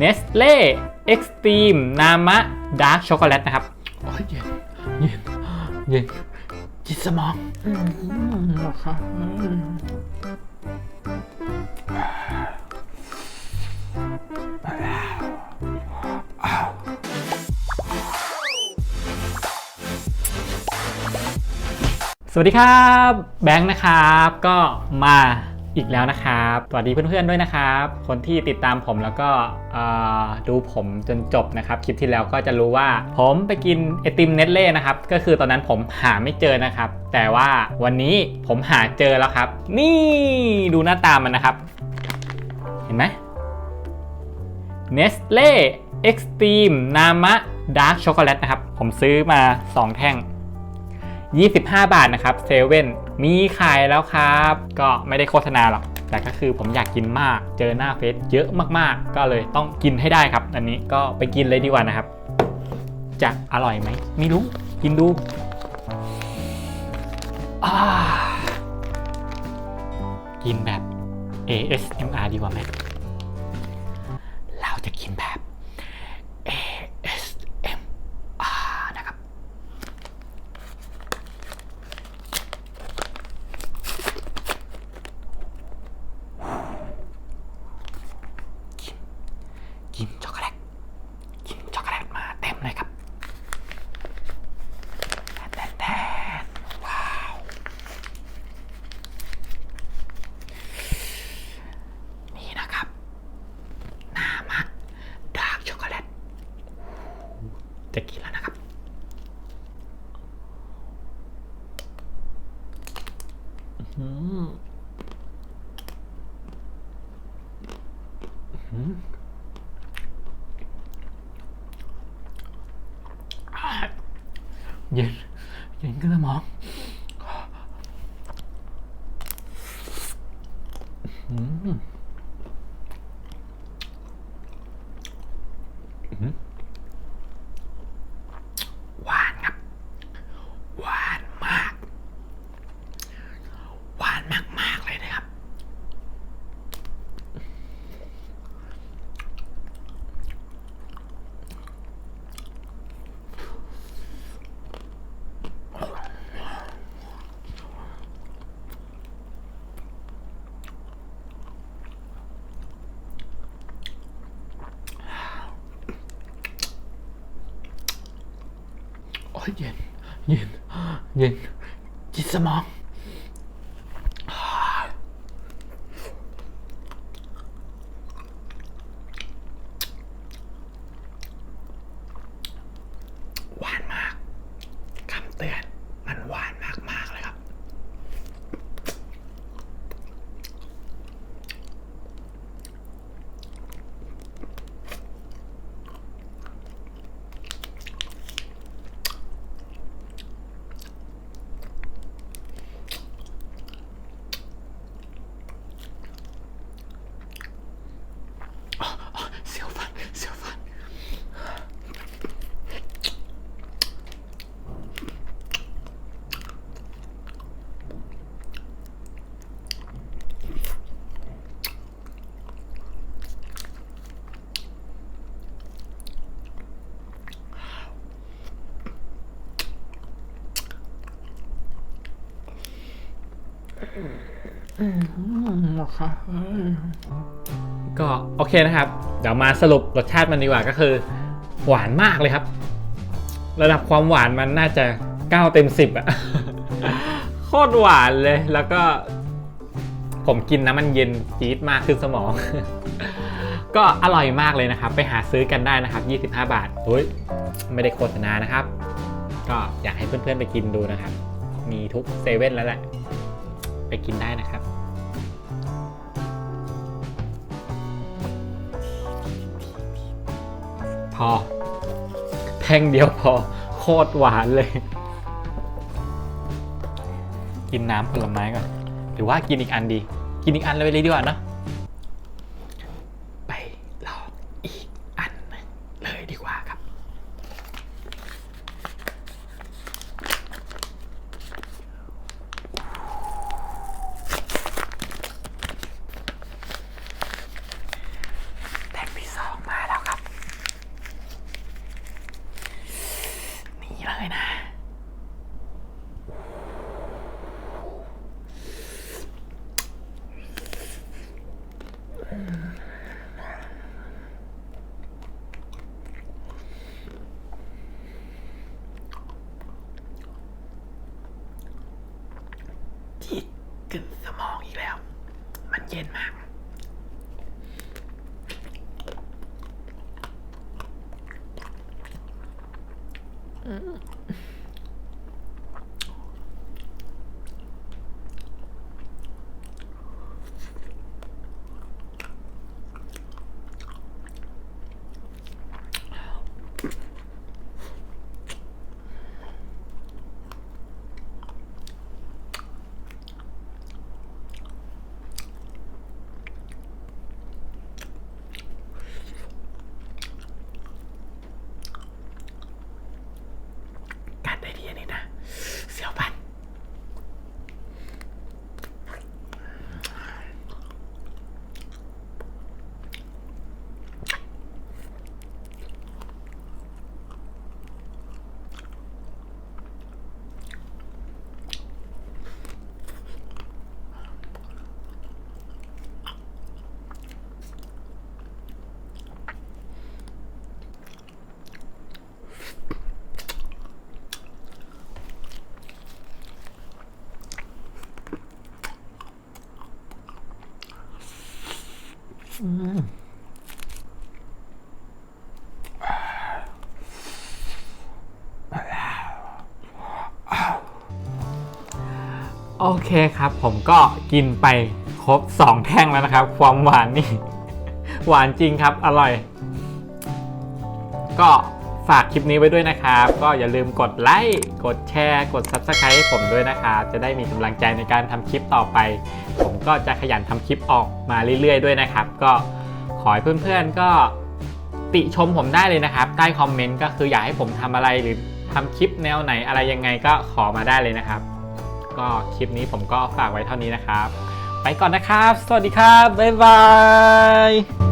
Nestle Extreme นามะ Dark Chocolate นะครับโอ้ยเย็นเย็นเย็นจิตสมองอืมเหรอครับอืมสวัสดีครับ แบงค์นะครับ ก็มา อีกแล้วนะครับ สวัสดีเพื่อนๆด้วยนะครับ คนที่ติดตามผมแล้วก็ดูผมจนจบนะครับ คลิปที่แล้วก็จะรู้ว่า ผมไปกินไอติมเนตเล่นะครับ ก็คือตอนนั้นผมหาไม่เจอนะครับ แต่ว่าวันนี้ผมหาเจอแล้วครับ นี่ดูหน้าตามันนะครับ เห็นไหม Nestle Extreme นามะ Dark Chocolate นะครับ ผมซื้อมา 2 แท่ง 25 บาทนะครับเซเว่นมีขายแล้วครับ ก็ไม่ได้โฆษณาหรอก แต่ก็คือผมอยากกินมาก เจอหน้าเฟซเยอะมากๆ ก็เลยต้องกินให้ได้ครับ อันนี้ก็ไปกินเลยดีกว่านะครับ จะอร่อยไหมไม่รู้ กินดูกินแบบ ASMR ดีกว่าไหมเราจะกินแบบ ASMR นะครับ กินช็อกโกแลต กินช็อกโกแลตมาเต็มเลยครับแทนแทนว้าว นี่นะครับ นามะดาร์กช็อกโกแลต จะกินแล้วนะครับ อืมอืม เย็น เย็นก็สมองอืมอืม หวานครับ หวานมาก หวานมากมากๆเลยนะครับ โอ้ยเย็น เย็น เย็น จิตสมอง หวานมาก คำเตือนมันหวานมากมากๆเลยครับ เสียวฟันเสียวฟัน ก็โอเคนะครับ เดี๋ยวมาสรุปรสชาติมันดีกว่าก็คือ หวานมากเลยครับ ระดับความหวานมันน่าจะ9เต็ม10อะโคตรหวานเลยแล้วก็ ผมกินน้ำมันเย็นจี๊ดมากขึ้นสมอง ก็อร่อยมากเลยนะครับ ไปหาซื้อกันได้นะครับ 25 บาทอุ้ยไม่ได้โฆษณานะครับ ก็อยากให้เพื่อนๆไปกินดูนะครับ มีทุกเซเว่นแล้วแหละ ไปกินได้นะครับพอแท่งเดียวพอโคตรหวานเลย กินน้ำผลไม้ก่อน หรือว่ากินอีกอันดี กินอีกอันเลยเลยดีกว่าเนะไปลองอีกอันหนึ่งเลยดีกว่าครับ แท่งที่สองมา กึ่นสมองอีกแล้ว มันเย็นมาก อืมได้ดีอันนี้นะ เสียวปัน โอเคครับ ผมก็กินไปครบ 2 แท่งแล้วนะครับ ความหวานนี่ หวานจริงครับ อร่อย ก็ ฝากคลิปนี้ไว้ด้วยนะครับ ก็อย่าลืมกดไลค์ กดแชร์ กด Subscribe ให้ผมด้วยนะครับจะได้มีกำลังใจในการทำคลิปต่อไป ผมก็จะขยันทำคลิปออกมาเรื่อยๆ ด้วยนะครับ ก็ขอให้เพื่อนๆ ก็ติชมผมได้เลยนะครับ ใต้คอมเมนต์ก็คืออยากให้ผมทำอะไรหรือทำคลิปแนวไหนอะไรยังไงก็ขอมาได้เลยนะครับ ก็คลิปนี้ผมก็ฝากไว้เท่านี้นะครับ ไปก่อนนะครับ สวัสดีครับ บ๊ายบาย